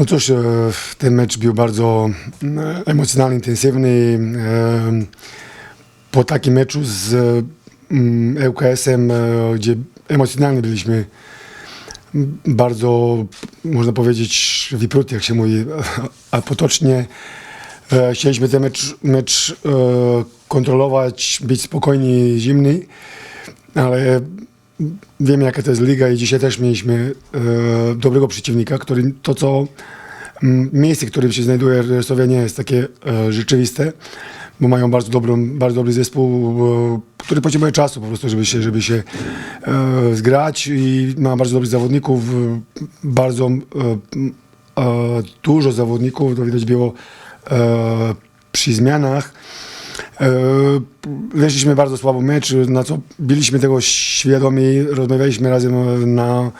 No cóż, e, ten mecz był bardzo emocjonalny, intensywny. E, Po takim meczu z ŁKS-em, e, gdzie emocjonalnie byliśmy bardzo, można powiedzieć, wypruty, jak się mówi, a potocznie. Chcieliśmy ten mecz, mecz kontrolować, być spokojni, zimny, ale wiemy jaka to jest liga i dzisiaj też mieliśmy e, dobrego przeciwnika, który to co m, miejsce, w którym się znajduje Resowia nie jest takie e, rzeczywiste, bo mają bardzo, dobrą, bardzo dobry zespół, e, który potrzebuje czasu po prostu, żeby się, żeby się e, zgrać i ma bardzo dobrych zawodników, e, bardzo e, e, dużo zawodników, to widać było e, przy zmianach. E, Weszliśmy bardzo słabo mecz, na co byliśmy tego świadomi, rozmawialiśmy razem e, na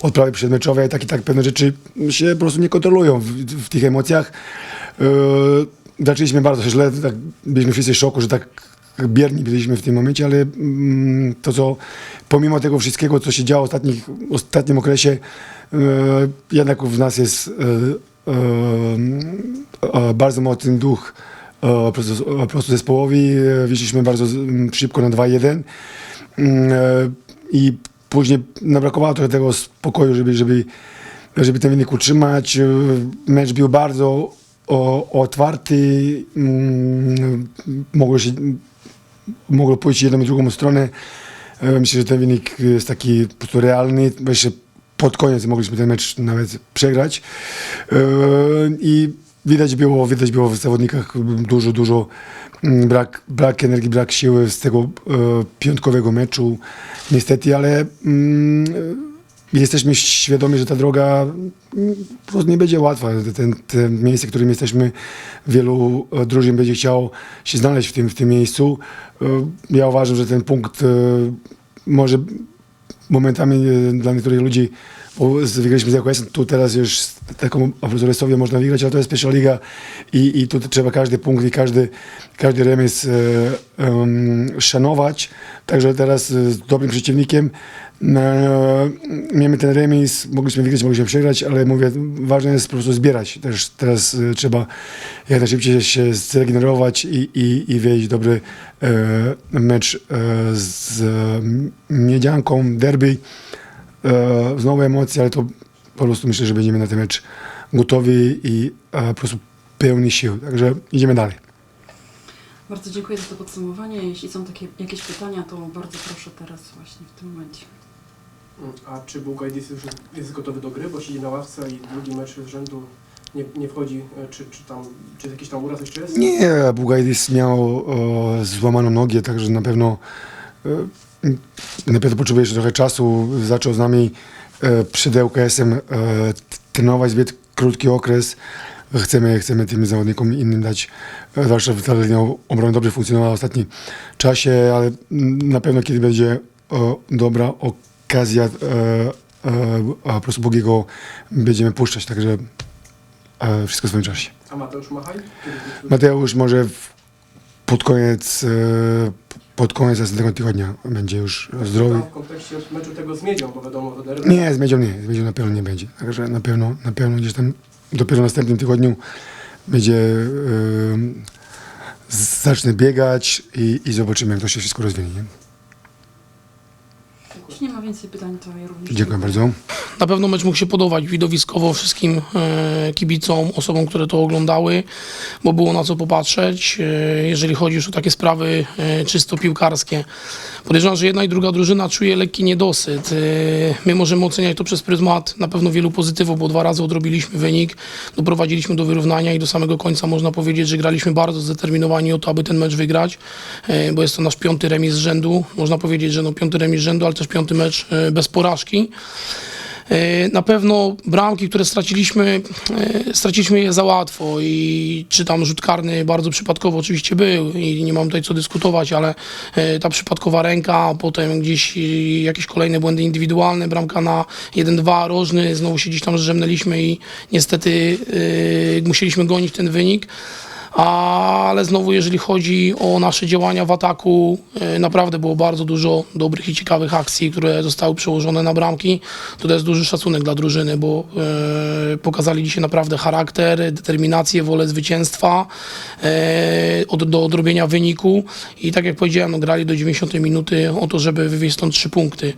odprawie przedmeczowej, tak i tak pewne rzeczy się po prostu nie kontrolują w, w tych emocjach. E, Zaczęliśmy bardzo źle, tak, byliśmy wszyscy w szoku, że tak bierni byliśmy w tym momencie, ale mm, to co pomimo tego wszystkiego, co się działo w ostatnich, ostatnim okresie, jednak w nas jest bardzo mocny duch po prostu, po prostu zespołowi. E, Wyszliśmy bardzo szybko na 2-1 Mm, e, i później nam brakowało trochę tego spokoju, żeby, żeby, żeby ten wynik utrzymać. E, Mecz był bardzo otwarty, mm, mogło się mogło pójść jedną i drugą stronę. Myślę, że ten wynik jest taki po prostu realny, jeszcze pod koniec mogliśmy ten mecz nawet przegrać. I widać było, widać było w zawodnikach dużo, dużo mm, brak, brak energii, brak siły z tego e, piątkowego meczu. Niestety, ale mm, jesteśmy świadomi, że ta droga mm, po prostu nie będzie łatwa. Ten, ten miejsce, w którym jesteśmy, wielu e, drużyn będzie chciało się znaleźć w tym, w tym miejscu. E, Ja uważam, że ten punkt e, może momentami e, dla niektórych ludzi, bo wygraliśmy z AKS, tu teraz już taką Afrozoresowią można wygrać, ale to jest pierwsza liga i, i tu trzeba każdy punkt i każdy, każdy remis e, em, szanować. Także teraz z dobrym przeciwnikiem miemy ten remis, mogliśmy wygrać, mogliśmy przegrać, ale mówię, ważne jest po prostu zbierać. Też teraz e, trzeba jak najszybciej się zregenerować i, i, i wejść dobry e, mecz e, z e, Miedzianką, derby. Znowu emocje, ale to po prostu myślę, że będziemy na ten mecz gotowi i po prostu pełni sił. Także idziemy dalej. Bardzo dziękuję za to podsumowanie. Jeśli są takie jakieś pytania, to bardzo proszę teraz właśnie w tym momencie. A czy Bułgajdis już jest- gotowy do gry, bo siedzi na ławce i drugi mecz z rzędu nie, nie wchodzi, e, czy, czy tam, czy jakiś tam uraz jeszcze jest? Nie, Bugajdis miał e, złamaną nogę, także na pewno e, na pewno potrzebuje jeszcze trochę czasu. Zaczął z nami e, przed ŁKS-em e, trenować zbyt krótki okres. Chcemy, chcemy tym zawodnikom innym dać, e, zwłaszcza obrony dobrze funkcjonowała w ostatnim czasie, ale mm, na pewno kiedy będzie e, dobra e, e, a po prostu Bogiego będziemy puszczać, także e, wszystko w swoim czasie. A Mateusz Machaj? Mateusz może w, pod koniec e, pod koniec następnego tygodnia będzie już zdrowy. W kontekście meczu tego z Miedzią, bo wiadomo, derby. Nie, z Miedzią nie, z Miedzią na pewno nie będzie. Także na pewno, na pewno gdzieś tam dopiero w następnym tygodniu będzie e, zacznę biegać i, i zobaczymy jak to się wszystko rozwinie. Nie? Jeśli nie ma więcej pytań, to ja również Dziękuję bardzo. Na pewno mecz mógł się podobać widowiskowo wszystkim e, kibicom, osobom, które to oglądały, bo było na co popatrzeć. E, jeżeli chodzi już o takie sprawy e, czysto piłkarskie, podejrzewam, że jedna i druga drużyna czuje lekki niedosyt. E, my możemy oceniać to przez pryzmat na pewno wielu pozytywów, bo dwa razy odrobiliśmy wynik, doprowadziliśmy do wyrównania i do samego końca można powiedzieć, że graliśmy bardzo zdeterminowani o to, aby ten mecz wygrać, e, bo jest to nasz piąty remis z rzędu. Można powiedzieć, że no piąty remis z rzędu, ale też piąty mecz e, bez porażki. E, Na pewno bramki, które straciliśmy, e, straciliśmy je za łatwo i czy tam rzut karny bardzo przypadkowo oczywiście był i nie mam tutaj co dyskutować, ale ta przypadkowa ręka, potem gdzieś jakieś kolejne błędy indywidualne, bramka na 1-2, rożny, znowu się gdzieś tam zrzemnęliśmy i niestety musieliśmy gonić ten wynik. Ale znowu jeżeli chodzi o nasze działania w ataku, e, naprawdę było bardzo dużo dobrych i ciekawych akcji, które zostały przełożone na bramki. To jest duży szacunek dla drużyny, bo e, pokazali dzisiaj naprawdę charakter, determinację, wolę zwycięstwa, e, do odrobienia wyniku i tak jak powiedziałem, no, grali do 90 minuty o to, żeby wywieźć stąd trzy punkty.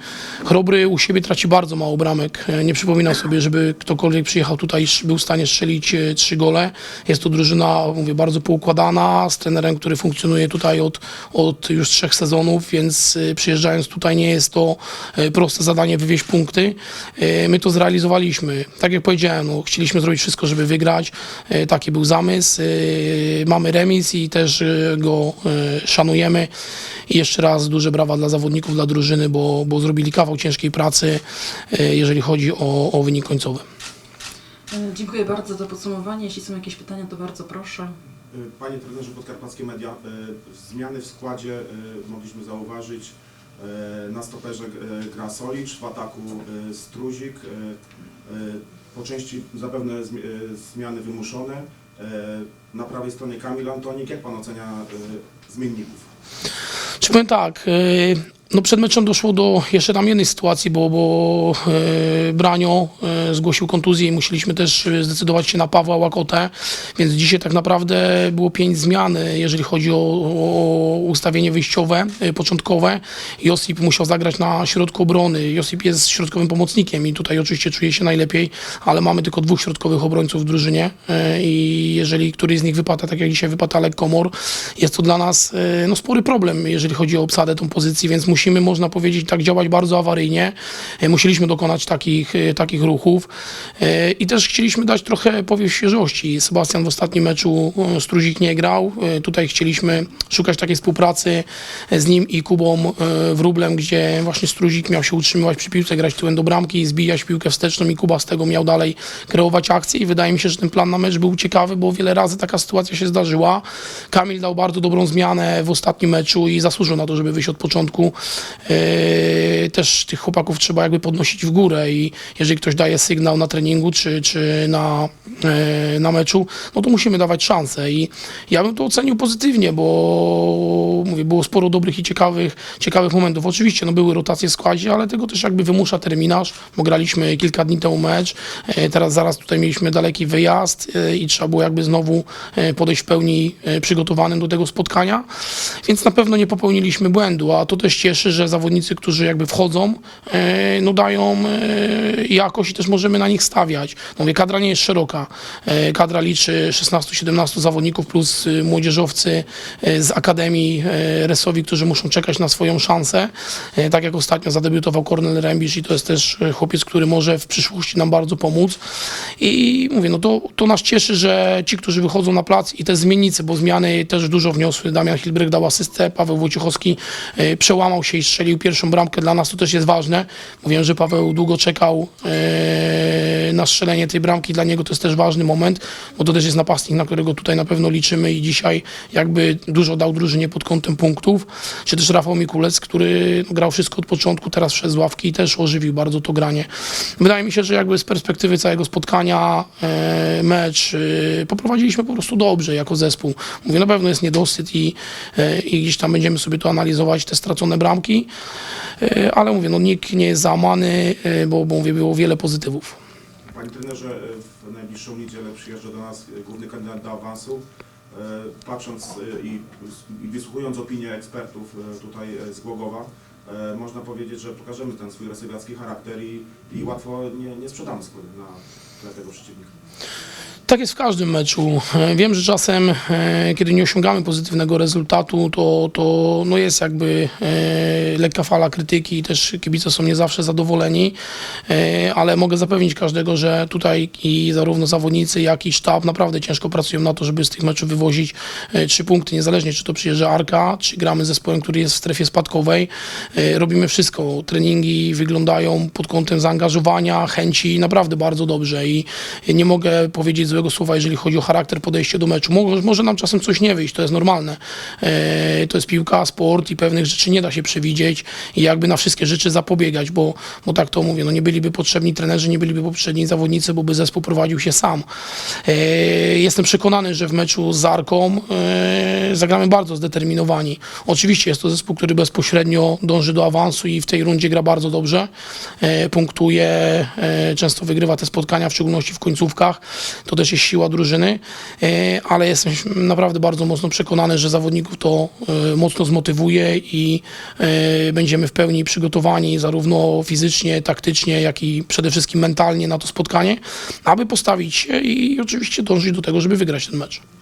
Chrobry u siebie traci bardzo mało bramek. Nie przypominam sobie, żeby ktokolwiek przyjechał tutaj był w stanie strzelić trzy gole. Jest to drużyna, mówię, bardzo poukładana, z trenerem, który funkcjonuje tutaj od, od już trzech sezonów, więc e, przyjeżdżając tutaj nie jest to e, proste zadanie wywieźć punkty. E, My to zrealizowaliśmy. Tak jak powiedziałem, no, chcieliśmy zrobić wszystko, żeby wygrać. Taki był zamysł. Mamy remis i też go szanujemy. I jeszcze raz duże brawa dla zawodników, dla drużyny, bo, bo zrobili kawał ciężkiej pracy, jeżeli chodzi o, o wynik końcowy. E, Dziękuję bardzo za podsumowanie. Jeśli są jakieś pytania, to bardzo proszę. Y, Panie trenerze Podkarpackie Media, y, zmiany w składzie mogliśmy zauważyć. Na stoperze gra Solicz, w ataku Struzik. Po części zapewne zmi- zmiany wymuszone. Na prawej stronie Kamil Antonik. Jak Pan ocenia zmienników? Czy powiem tak, e, no przed meczem doszło do jeszcze tam jednej sytuacji, bo, bo e, Branio e, zgłosił kontuzję i musieliśmy też e, zdecydować się na Pawła Łakotę, więc dzisiaj tak naprawdę było pięć zmian, e, jeżeli chodzi o, o ustawienie wyjściowe, e, początkowe. Josip musiał zagrać na środku obrony. Josip jest środkowym pomocnikiem i tutaj oczywiście czuje się najlepiej, ale mamy tylko dwóch środkowych obrońców w drużynie i jeżeli któryś z nich wypada, tak jak dzisiaj wypada Alek Komor, jest to dla nas no, spory problem, jeżeli chodzi o obsadę tą pozycji, więc musimy, można powiedzieć, tak działać bardzo awaryjnie. Musieliśmy dokonać takich, takich ruchów E, i też chcieliśmy dać trochę powiew świeżości. Sebastian w ostatnim meczu e, Struzik nie grał. E, Tutaj chcieliśmy szukać takiej współpracy z nim i Kubą Wróblem, gdzie właśnie Struzik miał się utrzymywać przy piłce, grać tyłem do bramki, zbijać piłkę wsteczną i Kuba z tego miał dalej kreować akcję i wydaje mi się, że ten plan na mecz był ciekawy, bo wiele razy taka sytuacja się zdarzyła. Kamil dał bardzo dobrą zmianę w ostatnim meczu i zasłużył na to, żeby wyjść od początku. Też tych chłopaków trzeba jakby podnosić w górę i jeżeli ktoś daje sygnał na treningu czy, czy na, e, na meczu, no to musimy dawać szansę. I ja bym to ocenił pozytywnie, bo mówię, było sporo dobrych i ciekawych, ciekawych momentów. Oczywiście no, były rotacje w składzie, ale tego też jakby wymusza terminarz, bo graliśmy kilka dni temu mecz, e, teraz zaraz tutaj mieliśmy daleki wyjazd e, i trzeba było jakby znowu podejść w pełni przygotowanym do tego spotkania, więc na pewno nie popełniliśmy błędu, a to też cieszy, że zawodnicy, którzy jakby wchodzą, no dają jakość i też możemy na nich stawiać. No mówię, kadra nie jest szeroka. E, Kadra liczy 16-17 zawodników plus y, młodzieżowcy e, z Akademii e, Resowi, którzy muszą czekać na swoją szansę. Tak jak ostatnio zadebiutował Kornel Rębisz i to jest też chłopiec, który może w przyszłości nam bardzo pomóc. I mówię, no to, to nas cieszy, że ci, którzy wychodzą na plac i te zmiennicy, bo zmiany też dużo wniosły. Damian Hilbryk dał asystę, Paweł Wojciechowski przełamał się i strzelił pierwszą bramkę. Dla nas to też jest ważne. Mówiłem, że Paweł długo czekał na strzelenie tej bramki. Dla niego to jest też ważny moment, bo to też jest napastnik, na którego tutaj na pewno liczymy i dzisiaj jakby dużo dał drużynie pod kątem punktów. Czy też Rafał Mikulec, który no, grał wszystko od początku, teraz przez ławki i też ożywił bardzo to granie. Wydaje mi się, że jakby z perspektywy całego spotkania e, mecz e, poprowadziliśmy po prostu dobrze jako zespół. Mówię, na pewno jest niedosyt i, e, i gdzieś tam będziemy sobie to analizować, te stracone bramki, e, ale mówię, no nikt nie jest załamany, e, bo, bo mówię, było wiele pozytywów. Panie trenerze, w najbliższą niedzielę przyjeżdża do nas główny kandydat do awansu. Y, Patrząc y, i, wysłuchując opinię ekspertów y, tutaj z Głogowa, można powiedzieć, że pokażemy ten swój resywiacki charakter i, i łatwo nie, nie sprzedamy na tle tego przeciwnika. Tak jest w każdym meczu. E, Wiem, że czasem, e, kiedy nie osiągamy pozytywnego rezultatu, to, to no jest jakby e, lekka fala krytyki i też kibice są nie zawsze zadowoleni, ale mogę zapewnić każdego, że tutaj i zarówno zawodnicy, jak i sztab naprawdę ciężko pracują na to, żeby z tych meczów wywozić trzy punkty, niezależnie czy to przyjeżdża Arka, czy gramy z zespołem, który jest w strefie spadkowej. Robimy wszystko. Treningi wyglądają pod kątem zaangażowania, chęci naprawdę bardzo dobrze i nie mogę powiedzieć złego słowa, jeżeli chodzi o charakter, podejście do meczu. Może, może nam czasem coś nie wyjść, to jest normalne. E, To jest piłka, sport i pewnych rzeczy nie da się przewidzieć i jakby na wszystkie rzeczy zapobiegać, bo, bo tak to mówię, no nie byliby potrzebni trenerzy, nie byliby potrzebni zawodnicy, bo by zespół prowadził się sam. E, Jestem przekonany, że w meczu z Arką e, zagramy bardzo zdeterminowani. Oczywiście jest to zespół, który bezpośrednio dąży do awansu i w tej rundzie gra bardzo dobrze. E, Punktuje, e, często wygrywa te spotkania, w szczególności w końcówkach. To też jest siła drużyny, e, ale jestem naprawdę bardzo mocno przekonany, że zawodników to e, mocno zmotywuje i e, będziemy w pełni przygotowani zarówno fizycznie, taktycznie, jak i przede wszystkim mentalnie na to spotkanie, aby postawić się i oczywiście dążyć do tego, żeby wygrać ten mecz.